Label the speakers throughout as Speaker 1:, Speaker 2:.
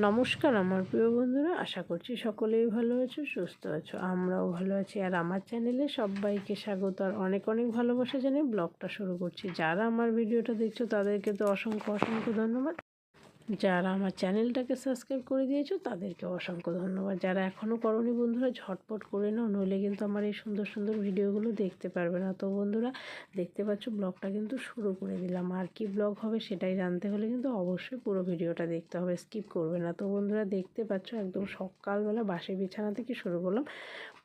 Speaker 1: নমস্কার আমার প্রিয় বন্ধুরা, আশা করছি সকলেই ভালো আছো, সুস্থ আছো, আমরাও ভালো আছি। আর আমার চ্যানেলে সবাইকে স্বাগত। আর অনেক অনেক ভালোবাসা জানিয়ে ব্লগটা শুরু করছি। যারা আমার ভিডিওটা দেখছ তাদেরকে তো অসংখ্য অসংখ্য ধন্যবাদ। যারা আমার চ্যানেলটাকে সাবস্ক্রাইব করে দিয়েছ, তাদেরকে অসংখ্য ধন্যবাদ। যারা এখনও করনি বন্ধুরা, ঝটপট করে নাও, নইলে কিন্তু আমার এই সুন্দর সুন্দর ভিডিওগুলো দেখতে পারবে না। তো বন্ধুরা, দেখতে পাচ্ছ ব্লগটা কিন্তু শুরু করে দিলাম। আর কি ব্লগ হবে সেটাই জানতে হলে কিন্তু অবশ্যই পুরো ভিডিওটা দেখতে হবে, স্কিপ করবে না। তো বন্ধুরা, দেখতে পাচ্ছ একদম সকালবেলা বাসি বিছানা থেকে শুরু করলাম,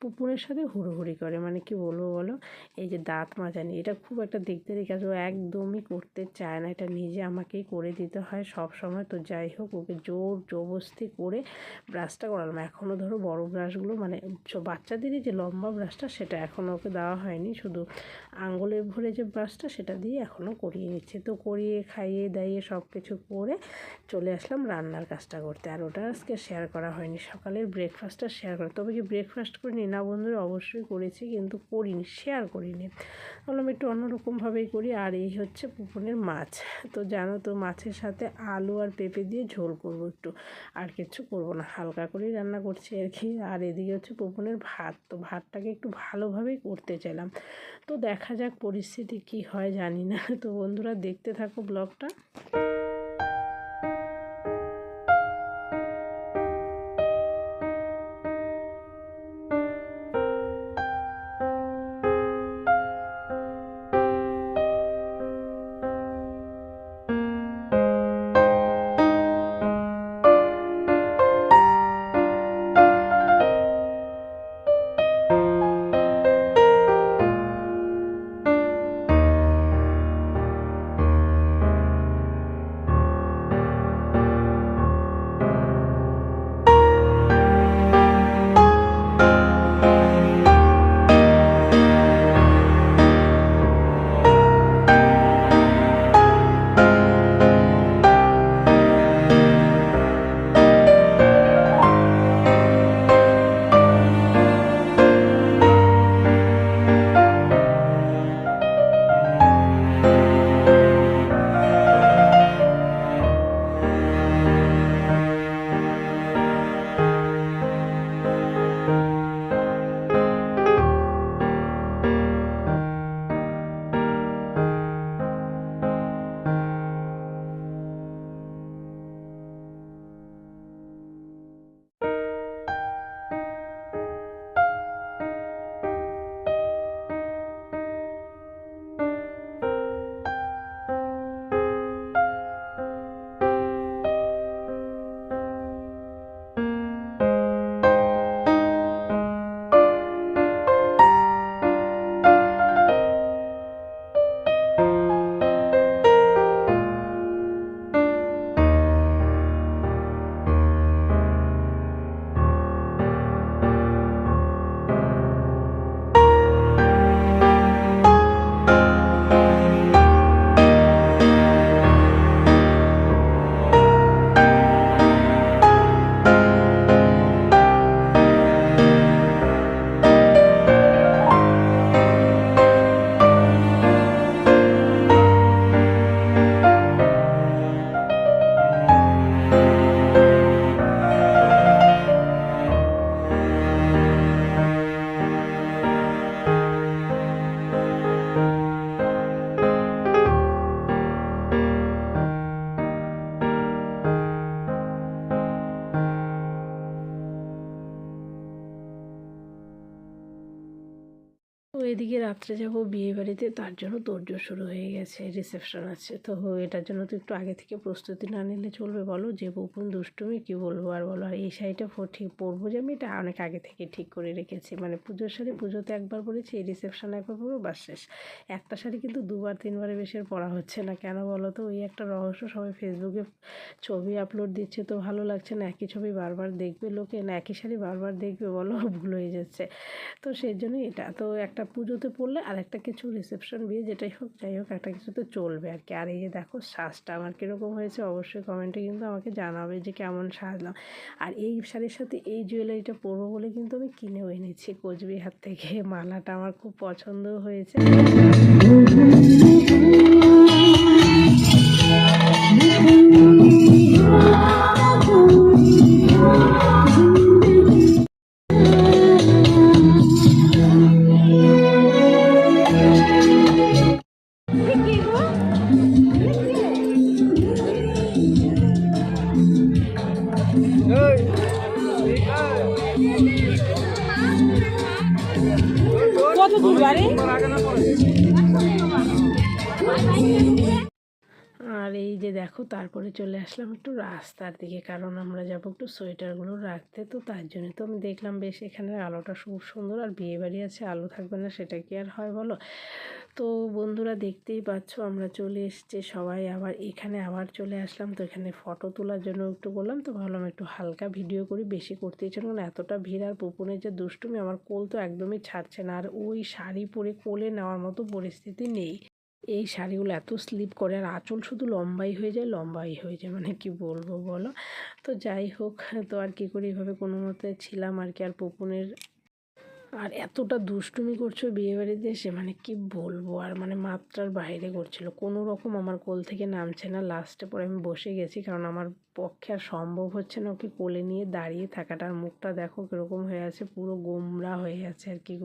Speaker 1: পুকুরের সাথে হুড়োহুড়ি করে। মানে কি বলব বলো? এই যে দাঁত মাজানি এটা খুব একটা দেখতে দেখে ও একদমই করতে চায় না। এটা নিজে আমাকেই করে দিতে হয় সব সময় তো যাই হোক, ওকে জোর জবস্তি করে ব্রাশটা করালাম। এখনও ধরো বড় ব্রাশগুলো মানে বাচ্চাদেরই যে লম্বা ব্রাশটা সেটা এখনও ওকে দেওয়া হয়নি। শুধু আঙুলে ভরে যে ব্রাশটা সেটা দিয়ে এখনও করিয়ে নিচ্ছে। তো করিয়ে, খাইয়ে, দাইয়ে সব কিছু করে চলে আসলাম রান্নার কাজটা করতে। আর ওটা আজকে শেয়ার করা হয়নি। সকালের ব্রেকফাস্টটা শেয়ার করা। তবে কি ব্রেকফাস্ট করিনি, না বন্ধুরা, অবশ্যই করেছি, কিন্তু করিনি শেয়ার করিনি। বললাম একটু অন্যরকমভাবেই করি। আর এই হচ্ছে পুকুরের মাছ। তো জানো তো, মাছের সাথে আলু আর পেঁপে দিয়ে ঝোল করব একটু। আর কিছু করব না, হালকা করেই রান্না করছি আর কি। আর এদিকে হচ্ছে পোপনের ভাত, তো ভাতটাকে একটু ভালোভাবেই করতে চাইলাম। তো দেখা যাক পরিস্থিতি কি হয়, জানি না। তো বন্ধুরা দেখতে থাকো ব্লগটা। এদিকে রাত্রে যাব বিয়ে বাড়িতে, তার জন্য তোড়জোড় শুরু হয়ে গেছে রিসেপশন আছে। তো এটার জন্য তো একটু আগে থেকে প্রস্তুতি না নিলে চলবে, বলো? যে গোপন দুষ্টুমি, কী বলব আর বলো? আর এই শাড়িটা ঠিক পরবো যে আমি, এটা অনেক আগে থেকে ঠিক করে রেখেছি। মানে পুজোর শাড়ি পুজোতে একবার পরেছি, এই রিসেপশনে একবার পরবো, বাস শেষ। একটা শাড়ি কিন্তু দুবার, তিনবারের বেশি পরা হচ্ছে না। কেন বলো তো? ওই একটা রহস্য, সবাই ফেসবুকে ছবি আপলোড দিচ্ছে, তো ভালো লাগছে না। একই ছবি বারবার দেখবে লোকে, না একই শাড়ি বারবার দেখবে, বলো? ভুল হয়ে যাচ্ছে। তো সেই জন্যই এটা। তো একটা পুজোতে পড়লে আর একটা কিছু রিসেপশন বিয়ে যেটাই হোক, যাই হোক, একটা কিছু তো চলবে আর কি। আর এই যে দেখো শ্বাসটা আমার কীরকম হয়েছে অবশ্যই কমেন্টে কিন্তু আমাকে জানাবে যে কেমন সাজলাম। আর এই শাড়ির সাথে এই জুয়েলারিটা পরবো বলে কিন্তু আমি কিনেও এনেছি কোচবিহার থেকে। মালাটা আমার খুব পছন্দ হয়েছে।
Speaker 2: দুবারে
Speaker 1: আর এই যে দেখো, তারপরে চলে আসলাম একটু রাস্তার দিকে, কারণ আমরা যাব একটু সোয়েটারগুলো রাখতে। তো তার জন্য তো আমি দেখলাম, বেশ এখানে আলোটা খুব সুন্দর আর বিয়ে বাড়ি আছে, আলো থাকবে না, সেটা কি আর হয় বলো? তো বন্ধুরা দেখতেই পাচ্ছ, আমরা চলে এসেছি সবাই আবার, এখানে আবার চলে আসলাম। তো এখানে ফটো তোলার জন্য একটু বললাম, তো ভাবলাম একটু হালকা ভিডিও করি, বেশি করতে ইচ্ছে কারণ এতটা ভিড় আর পুপুনের যে দুষ্টুমি, আমার কোল তো একদমই ছাড়ছে না, আর ওই শাড়ি পরে কোলে নেওয়ার মতো পরিস্থিতি নেই। এই শাড়িগুলো এত স্লিপ করে, আর আঁচল শুধু লম্বাই হয়ে যায়, লম্বাই হয়ে যায় মানে কি বলব বলো? তো যাই হোক, তো আর কি করি? এভাবে কোনো মতে ছিলাম আর কি, আর পপুনের আর এতটা দুষ্টুমি করছ বিয়েবাড়িতে এসে মানে কি বলব? আর মানে মাত্রার বাইরে করছিল। কোনো রকম আমার কোল থেকে নামছে না। লাস্টে পরে আমি বসে গেছি, কারণ আমার পক্ষে আর সম্ভব হচ্ছে না ওকে কোলে নিয়ে দাঁড়িয়ে থাকাটার। মুখটা দেখো কীরকম হয়ে আছে, পুরো গোমরা হয়ে আছে আর কি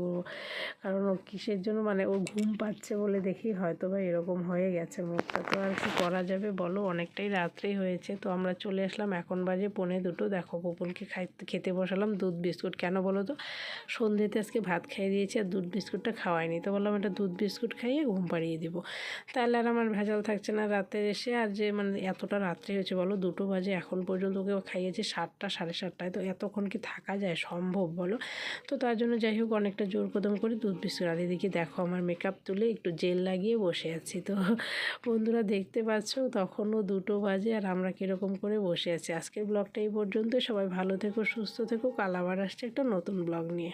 Speaker 1: কারণ ও কিসের জন্য মানে ও ঘুম পাচ্ছে বলে দেখি হয়তো বা এরকম হয়ে গেছে মুখটা। তো আর কি করা যাবে বলো? অনেকটাই রাত্রেই হয়েছে, তো আমরা চলে আসলাম এখন বাজে পনে দুটো। দেখো পুপুনকে খাই, খেতে বসালাম দুধ, বিস্কুট। কেন বলো তো? সন্ধ্যেতে আজকে ভাত খাইয়ে দিয়েছি আর দুধ, বিস্কুটটা খাওয়াইনি। তো বললাম এটা দুধ, বিস্কুট খাইয়ে ঘুম পাড়িয়ে দিব। তাহলে আর আমার ভেজাল থাকছে না রাতে এসে। আর যে মানে এতটা রাত্রে হয়েছে বলো, দুটো বাজে এখন পর্যন্ত ওকে খাইয়েছে সাতটা, সাড়ে সাতটায়। তো এতক্ষণ কি থাকা যায়? সম্ভব বলো? তো তার জন্য যাই হোক অনেকটা জোর কদম করে দুধ বিস্কুট আর এদিকে দেখো আমার মেকআপ তুলে একটু জেল লাগিয়ে বসে আছি। তো বন্ধুরা দেখতে পাচ্ছ তখনও দুটো বাজে আর আমরা কীরকম করে বসে আছি। আজকের ব্লগটা এই পর্যন্ত সবাই ভালো থেকো, সুস্থ থেকো। কাল আবার আসছে একটা নতুন ব্লগ নিয়ে।